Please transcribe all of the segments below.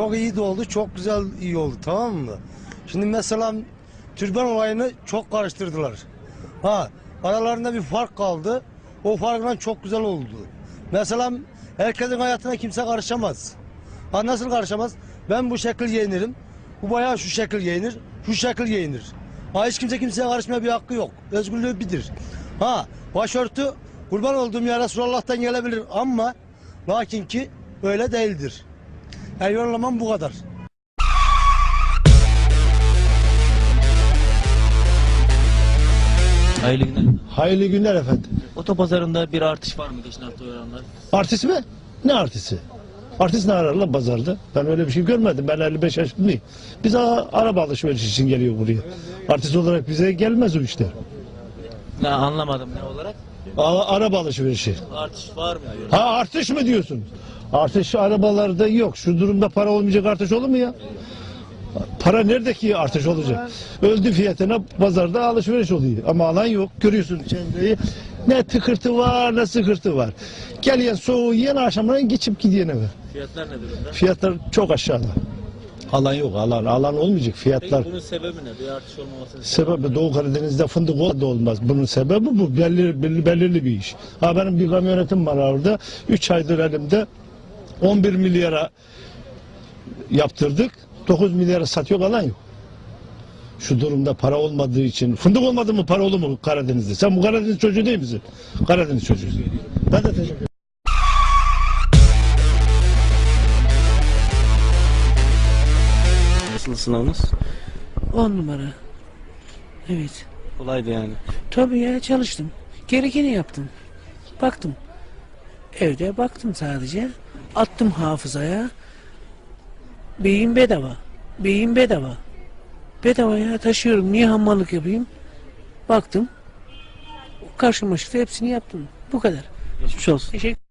Çok iyi de oldu, çok güzel iyi oldu tamam mı? Şimdi mesela türban olayını çok karıştırdılar. Ha, aralarında bir fark kaldı. O farkla çok güzel oldu. Mesela herkesin hayatına kimse karışamaz. Ha nasıl karışamaz? Ben bu şekil giyinirim. Bu bayağı şu şekil giyinir. Şu şekil giyinir. Ha hiç kimse kimseye karışmaya bir hakkı yok. Özgürlüğü bilir. Ha başörtü kurban olduğum ya Resulullah'tan gelebilir ama lakin ki öyle değildir. Yani yorumlamam bu kadar. Hayırlı günler. Hayırlı günler efendim. Otopazarında bir artış var mı geçen hafta oranlar? Artist mi? Ne artisti? Artist ne arar lan pazarda? Ben öyle bir şey görmedim. Ben 55 yaşındayım. Biz a- araba alışveriş için geliyor buraya. Artist olarak bize gelmez o işler. Ne anlamadım ne olarak? A- araba alışverişi. Artış var mı diyor. Ha artış mı diyorsun? Artış arabalarda yok. Şu durumda para olmayacak artış olur mu ya? Para nerede ki artış olacak? Öldü fiyatına pazarda alışveriş oluyor. Ama alan yok. Görüyorsun çevreyi. Ne tıkırtı var ne sıkırtı var. Gelen soğuğu yiyen akşamdan geçip gidiyor eve. Fiyatlar ne durumda? Fiyatlar çok aşağıda. Alan yok alan. Alan olmayacak fiyatlar. Peki bunun sebebi ne? Bir artış olmamasının Sebebi Doğu Karadeniz'de fındık o da olmaz. Bunun sebebi bu. Belirli, belirli, belirli bir iş. Ha benim bir kamyonetim var orada. 3 aydır elimde 11 milyara yaptırdık. 9 milyara satıyor alan yok. Şu durumda para olmadığı için. Fındık olmadı mı para olur mu Karadeniz'de? Sen bu Karadeniz çocuğu değil misin? Karadeniz çocuğu. Ben de teşekkür ederim. Nasıl sınavınız? On numara. Evet. Kolaydı yani. Tabii ya çalıştım. Gerekeni yaptım. Baktım. Evde baktım sadece. Attım hafızaya. Beyin bedava. Beyin bedava. Bedava ya taşıyorum. Niye hamallık yapayım? Baktım. Karşıma çıktı hepsini yaptım. Bu kadar. Geçmiş olsun. Teşekkür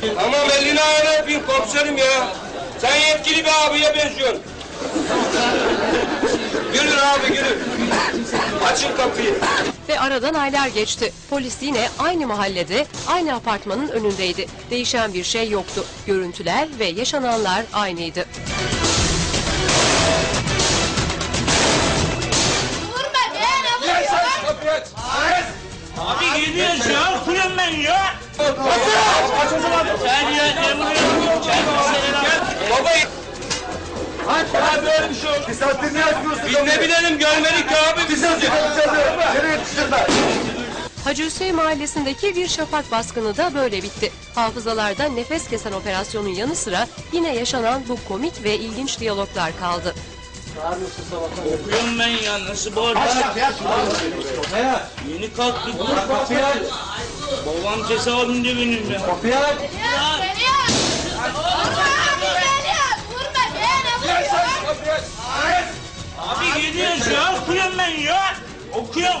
Tamam elini ayağını öpeyim komiserim ya. Sen yetkili bir abiye benziyorsun. gülün abi gülün. Açın kapıyı. Ve aradan aylar geçti. Polis yine aynı mahallede, aynı apartmanın önündeydi. Değişen bir şey yoktu. Görüntüler ve yaşananlar aynıydı. Kapıyı aç. Abi gidiyoruz ya. Kulüm ben ya. Aç o zaman. Sen ya ne vuruyorsun? Baba. Aç ya böyle bir şey olur. Bir saattir niye açmıyorsun? Biz ne bilelim görmedik ya abi. Bir saattir Nereye yetiştirdiler? Hacı Hüseyin mahallesindeki bir şafak baskını da böyle bitti. Hafızalarda nefes kesen operasyonun yanı sıra yine yaşanan bu komik ve ilginç diyaloglar kaldı. Okuyorum ben ya. Nasıl bu arada? Yeni kalktık. Babam cezaevinde benim ya. Kapıyı aç. Abi gidiyoruz ya. Okuyorum ben ya. Okuyorum.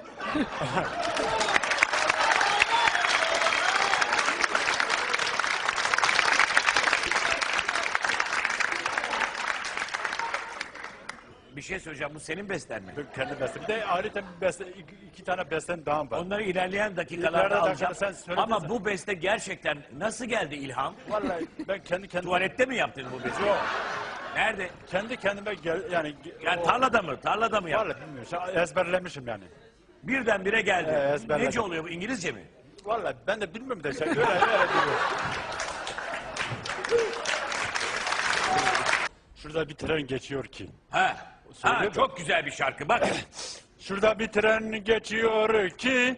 Bir şey söyleyeceğim bu senin besten mi? Kendi bestem. Bir de ayrıca bir beste, iki, iki tane bestem daha var. Onları ilerleyen dakikalarda alacağım. dakikada sen Ama sen. bu beste gerçekten nasıl geldi ilham? Vallahi ben kendi kendime Tuvalette mi yaptın bu besteyi? Yok. Nerede? kendi kendime gel, yani Yani o- tarlada mı? Tarlada mı yaptın? Vallahi bilmiyorum. Ezberlemişim yani. Birdenbire geldi. Ee, ezberledim. Nece oluyor bu İngilizce mi? Vallahi ben de bilmiyorum da şey öyle. Şurada bir tren geçiyor ki. Ha. Ha, Söyle çok güzel bir şarkı bak. Şurada bir tren geçiyor ki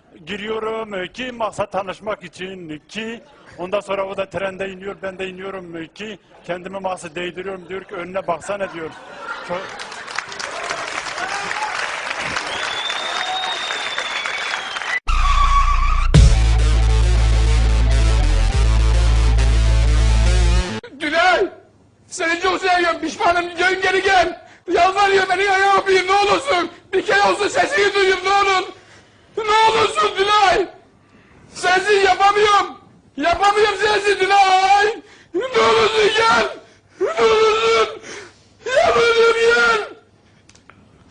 giriyorum ki maksat tanışmak için ki ondan sonra o da trende iniyor ben de iniyorum ki kendimi mahsus değdiriyorum diyor ki önüne baksana diyor. Çok... Güney! Seni çok seviyorum. Pişmanım. Dön geri gel. Yalvarıyor beni ayağa öpeyim ne olursun. Bir kere olsun sesini duyayım ne olur. Ne olursun Dilay. Sensiz yapamıyorum. Yapamıyorum sensiz Dilay. Ne olursun gel. Ne olursun. Yalvarıyorum gel.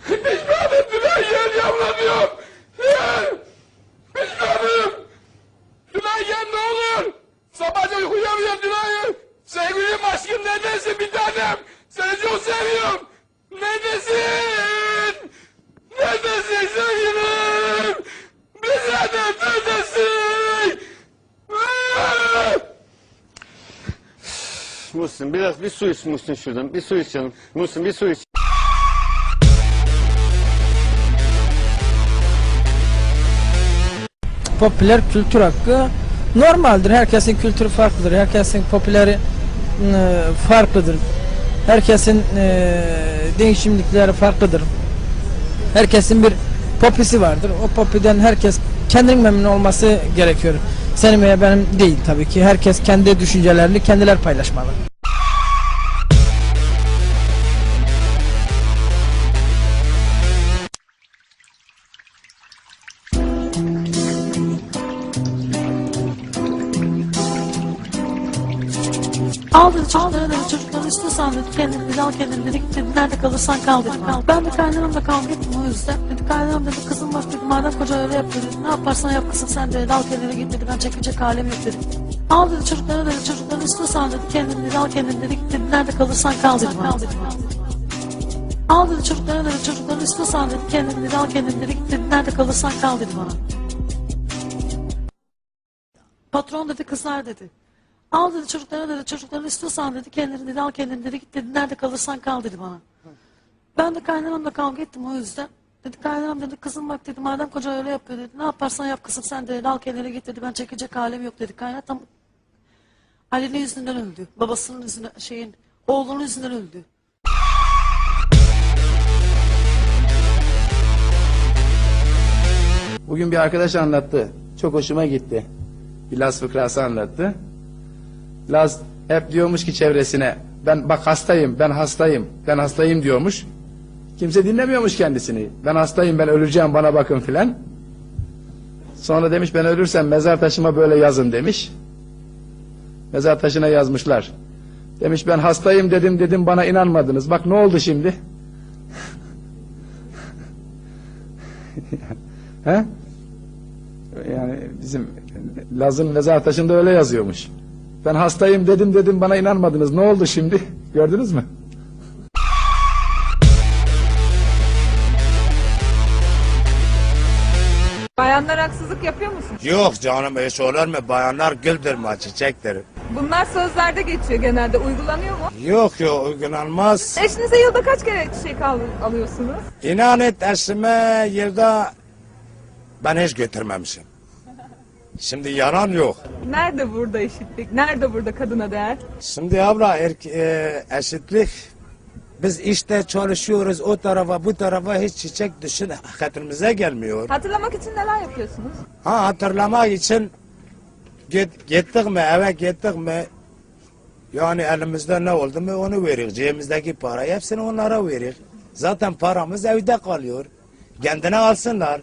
Pişmanım Dilay gel yalvarıyorum. Gel. Pişmanım. Dilay gel ne olur. Sabahca uyuyamıyorum Dilay. Sevgilim aşkım neredesin bir tanem? Seni çok seviyorum. Neredesin? Neredesin sevgilim? Bir tanem neredesin? Ah! Muhsin biraz bir su iç Muhsin şuradan. Bir su iç canım. Muhsin bir su iç. popüler kültür hakkı normaldir. Herkesin kültürü farklıdır. Herkesin popüleri e, farklıdır. Herkesin e, değişimlikleri farklıdır. Herkesin bir popisi vardır. O popiden herkes kendinin memnun olması gerekiyor. Senin veya benim değil tabii ki. Herkes kendi düşüncelerini kendiler paylaşmalı. Aldı çocukları dedi çocukları istiyorsan dedi kendini dedi al kendini dedi git dedi nerede kalırsan kal dedi. Ben de kaynanamla kavga ettim o yüzden. Dedi kaynanam dedi kızım bak dedi madem koca öyle yapıyor dedi ne yaparsan yap kızım sen dedi al kendini git dedi ben çekecek halim yok dedi. Al dedi çocukları dedi çocukları istiyorsan dedi kendini dedi al kendini dedi git dedi nerede kalırsan kal dedi. bana. Al dedi çocukları dedi çocukları istiyorsan dedi kendini dedi al kendini dedi git dedi nerede kalırsan kal dedi bana. Patron dedi kızlar dedi. Al dedi çocuklara dedi çocuklarını istiyorsan dedi kendini dedi al kendini dedi git dedi nerede kalırsan kal dedi bana. Ben de kaynanamla kavga ettim o yüzden. Dedi kaynanam dedi kızım bak dedi madem koca öyle yapıyor dedi ne yaparsan yap kızım sen dedi al kendini git dedi ben çekecek halim yok dedi. Kaynatam Ali'nin yüzünden öldü. Babasının yüzünden şeyin oğlunun yüzünden öldü. Bugün bir arkadaş anlattı. Çok hoşuma gitti. Bir Laz fıkrası anlattı. Laz hep diyormuş ki çevresine ben bak hastayım, ben hastayım, ben hastayım diyormuş. Kimse dinlemiyormuş kendisini. Ben hastayım, ben öleceğim, bana bakın filan. Sonra demiş ben ölürsem mezar taşıma böyle yazın demiş. Mezar taşına yazmışlar. Demiş ben hastayım dedim dedim bana inanmadınız. Bak ne oldu şimdi? He? Yani bizim Laz'ın mezar taşında öyle yazıyormuş. Ben hastayım dedim dedim bana inanmadınız. Ne oldu şimdi? Gördünüz mü? Bayanlar haksızlık yapıyor musun? Yok canım hiç olur mu? Bayanlar güldür mü çiçektir. Bunlar sözlerde geçiyor genelde. Uygulanıyor mu? Yok yok uygulanmaz. Eşinize yılda kaç kere çiçek al- alıyorsunuz? İnan et eşime yılda ben hiç götürmemişim. Şimdi yalan yok. Nerede burada eşitlik? Nerede burada kadına değer? Şimdi abla erke- e, eşitlik biz işte çalışıyoruz o tarafa bu tarafa hiç çiçek düşün hatırımıza gelmiyor. Hatırlamak için neler yapıyorsunuz? Ha hatırlamak için git, gittik mi eve gittik mi yani elimizde ne oldu mu onu veririk. Cebimizdeki parayı hepsini onlara veririk. Zaten paramız evde kalıyor. Kendine alsınlar.